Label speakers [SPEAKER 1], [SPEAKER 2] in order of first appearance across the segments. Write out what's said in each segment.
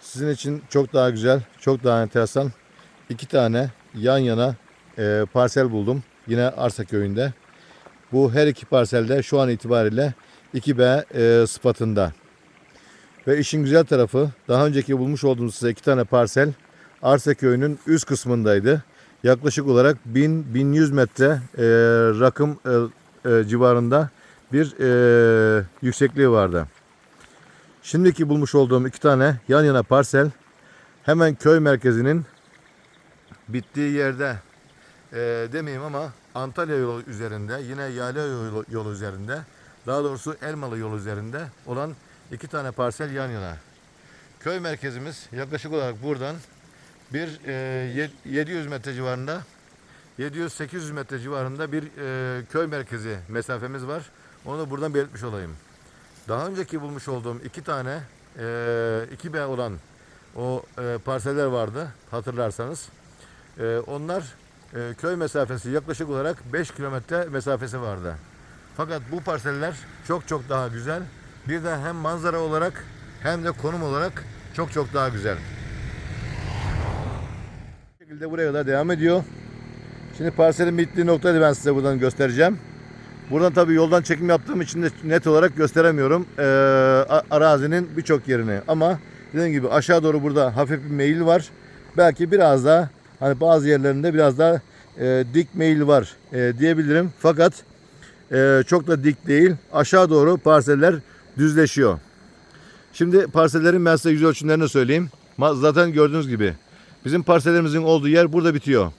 [SPEAKER 1] Sizin için çok daha güzel, çok daha enteresan iki tane yan yana e, parsel buldum. Yine Arsa köyünde. Bu her iki parselde şu an itibariyle 2B e, sıfatında. Ve işin güzel tarafı daha önceki bulmuş olduğumuz size iki tane parsel Arsa köyünün üst kısmındaydı. Yaklaşık olarak 1000-1100 metre e, rakım e, e, civarında bir e, yüksekliği vardı. Şimdiki bulmuş olduğum iki tane yan yana parsel hemen köy merkezinin bittiği yerde e, demeyeyim ama Antalya yolu üzerinde yine Yayla yolu, yolu üzerinde daha doğrusu Elmalı yolu üzerinde olan iki tane parsel yan yana. Köy merkezimiz yaklaşık olarak buradan bir e, yed- 700 metre civarında 700-800 metre civarında bir e, köy merkezi mesafemiz var. Onu da buradan belirtmiş olayım. Daha önceki bulmuş olduğum iki tane e, 2B olan o e, parseller vardı hatırlarsanız. E, onlar e, köy mesafesi yaklaşık olarak 5 kilometre mesafesi vardı. Fakat bu parseller çok çok daha güzel. Bir de hem manzara olarak hem de konum olarak çok çok daha güzel. Bu şekilde buraya kadar devam ediyor. Şimdi parselin bittiği noktayı ben size buradan göstereceğim. Buradan tabii yoldan çekim yaptığım için de net olarak gösteremiyorum a- arazinin birçok yerini. Ama dediğim gibi aşağı doğru burada hafif bir meyil var. Belki biraz daha hani bazı yerlerinde biraz daha eee, dik meyil var eee, diyebilirim. Fakat eee, çok da dik değil. Aşağı doğru parseller düzleşiyor. Şimdi parsellerin ben size yüz ölçümlerini söyleyeyim. Zaten gördüğünüz gibi bizim parsellerimizin olduğu yer burada bitiyor.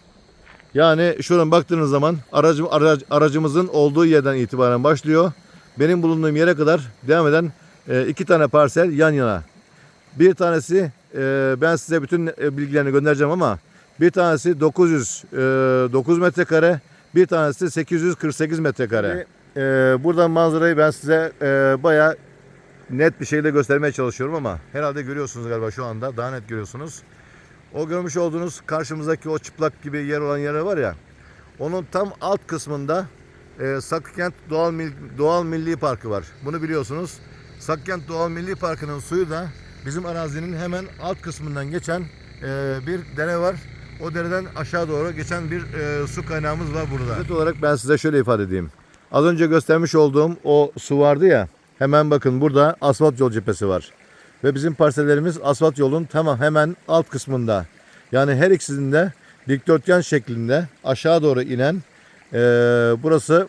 [SPEAKER 1] Yani şuradan baktığınız zaman aracım, arac- aracımızın olduğu yerden itibaren başlıyor. Benim bulunduğum yere kadar devam eden e, iki tane parsel yan yana. Bir tanesi e, ben size bütün e, bilgilerini göndereceğim ama bir tanesi 900 e, 9 metrekare, bir tanesi 848 metrekare. E, buradan manzarayı ben size e, bayağı net bir şekilde göstermeye çalışıyorum ama herhalde görüyorsunuz galiba şu anda daha net görüyorsunuz. O görmüş olduğunuz karşımızdaki o çıplak gibi yer olan yer var ya. Onun tam alt kısmında e, Sakıkent Doğal Mil- Doğal Milli Parkı var. Bunu biliyorsunuz. Sakıkent Doğal Milli Parkı'nın suyu da bizim arazinin hemen alt kısmından geçen e, bir dere var. O dereden aşağı doğru geçen bir e, su kaynağımız var burada. Net olarak ben size şöyle ifade edeyim. Az önce göstermiş olduğum o su vardı ya. Hemen bakın burada asfalt yol cephesi var. Ve bizim parsellerimiz asfalt yolun tamam hemen alt kısmında. Yani her ikisinin de dikdörtgen şeklinde aşağı doğru inen eee, burası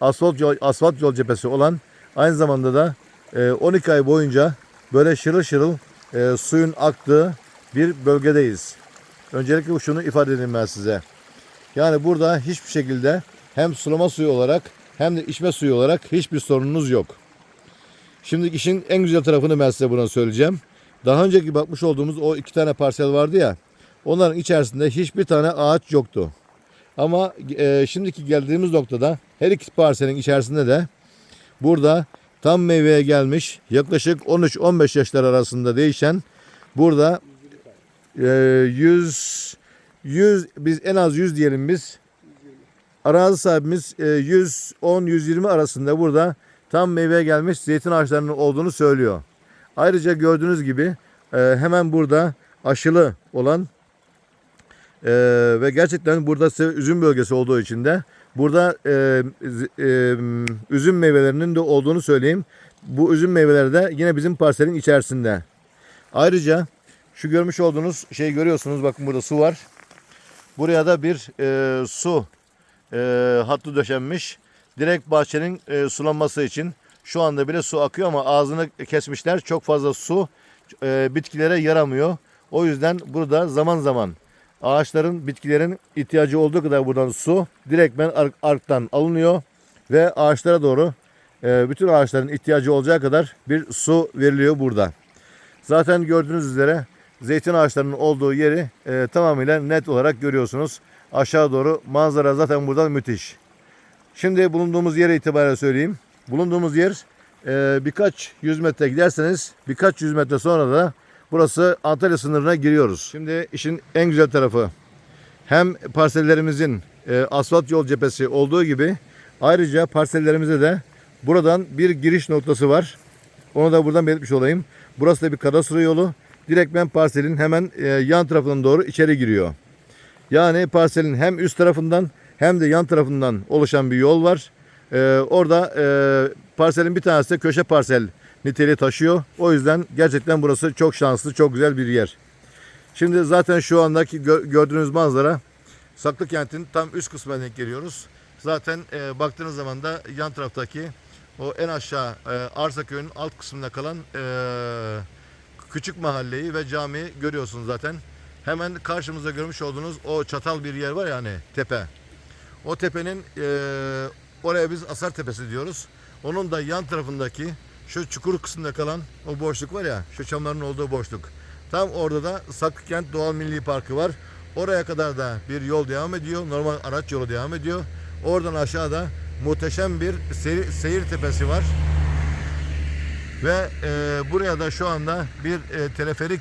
[SPEAKER 1] asfalt yol, asfalt yol cephesi olan aynı zamanda da eee, 12 ay boyunca böyle şırıl şırıl eee, suyun aktığı bir bölgedeyiz. Öncelikle şunu ifade edeyim ben size. Yani burada hiçbir şekilde hem sulama suyu olarak hem de içme suyu olarak hiçbir sorununuz yok. Şimdi işin en güzel tarafını ben size buna söyleyeceğim. Daha önceki bakmış olduğumuz o iki tane parsel vardı ya. Onların içerisinde hiçbir tane ağaç yoktu. Ama e, şimdiki geldiğimiz noktada her iki parselin içerisinde de burada tam meyveye gelmiş yaklaşık 13-15 yaşlar arasında değişen burada e, 100 100 biz en az 100 diyelim biz. Arazi sahibimiz e, 110-120 arasında burada tam meyveye gelmiş zeytin ağaçlarının olduğunu söylüyor. Ayrıca gördüğünüz gibi e, hemen burada aşılı olan e, ve gerçekten burada üzüm bölgesi olduğu için de burada e, e, üzüm meyvelerinin de olduğunu söyleyeyim. Bu üzüm meyveleri de yine bizim parselin içerisinde. Ayrıca şu görmüş olduğunuz şeyi görüyorsunuz. Bakın burada su var. Buraya da bir e, su e, hattı döşenmiş. Direkt bahçenin e, sulanması için. Şu anda bile su akıyor ama ağzını kesmişler. Çok fazla su e, bitkilere yaramıyor. O yüzden burada zaman zaman ağaçların, bitkilerin ihtiyacı olduğu kadar buradan su direktmen ark, arktan alınıyor ve ağaçlara doğru e, bütün ağaçların ihtiyacı olacağı kadar bir su veriliyor burada. Zaten gördüğünüz üzere zeytin ağaçlarının olduğu yeri e, tamamıyla net olarak görüyorsunuz. Aşağı doğru manzara zaten buradan müthiş. Şimdi bulunduğumuz yere itibaren söyleyeyim. Bulunduğumuz yer e, birkaç yüz metre giderseniz birkaç yüz metre sonra da burası Antalya sınırına giriyoruz. Şimdi işin en güzel tarafı hem parsellerimizin e, asfalt yol cephesi olduğu gibi ayrıca parsellerimize de buradan bir giriş noktası var. Onu da buradan belirtmiş olayım. Burası da bir kadastro yolu. Direktmen parselin hemen e, yan tarafından doğru içeri giriyor. Yani parselin hem üst tarafından hem de yan tarafından oluşan bir yol var. Ee, orada e, parselin bir tanesi de köşe parsel niteliği taşıyor. O yüzden gerçekten burası çok şanslı, çok güzel bir yer. Şimdi zaten şu andaki gö- gördüğünüz manzara Saklı Kent'in tam üst kısmına denk geliyoruz. Zaten e, baktığınız zaman da yan taraftaki o en aşağı e, Arsaköy'ün alt kısmında kalan e, küçük mahalleyi ve camiyi görüyorsunuz zaten. Hemen karşımızda görmüş olduğunuz o çatal bir yer var ya hani tepe. O tepenin e, oraya biz Asar Tepesi diyoruz. Onun da yan tarafındaki şu çukur kısmında kalan o boşluk var ya şu çamların olduğu boşluk. Tam orada da Saklıkent Doğal Milli Parkı var. Oraya kadar da bir yol devam ediyor. Normal araç yolu devam ediyor. Oradan aşağıda muhteşem bir seyir, seyir tepesi var. Ve e, buraya da şu anda bir e, teleferik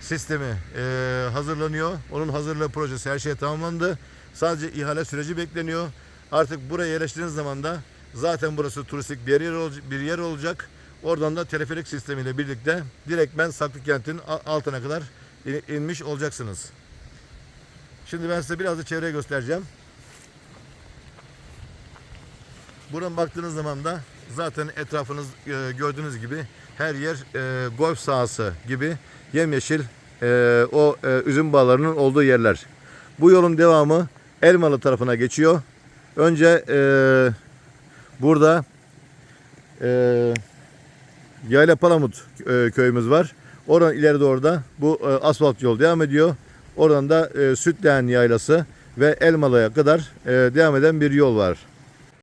[SPEAKER 1] sistemi e, hazırlanıyor. Onun hazırlığı projesi her şey tamamlandı. Sadece ihale süreci bekleniyor. Artık buraya yerleştiğiniz zaman da zaten burası turistik bir yer, bir yer olacak. Oradan da teleferik sistemiyle birlikte direktmen Saklıkent'in a- altına kadar in- inmiş olacaksınız. Şimdi ben size biraz da çevreyi göstereceğim. Buradan baktığınız zaman da zaten etrafınız e, gördüğünüz gibi her yer e, golf sahası gibi yemyeşil e, o üzüm bağlarının olduğu yerler. Bu yolun devamı Elmalı tarafına geçiyor. Önce e, burada e, Yayla Palamut e, köyümüz var. Oradan ileri doğru da bu e, asfalt yol devam ediyor. Oradan da e, Sütleğen Yaylası ve Elmalı'ya kadar e, devam eden bir yol var.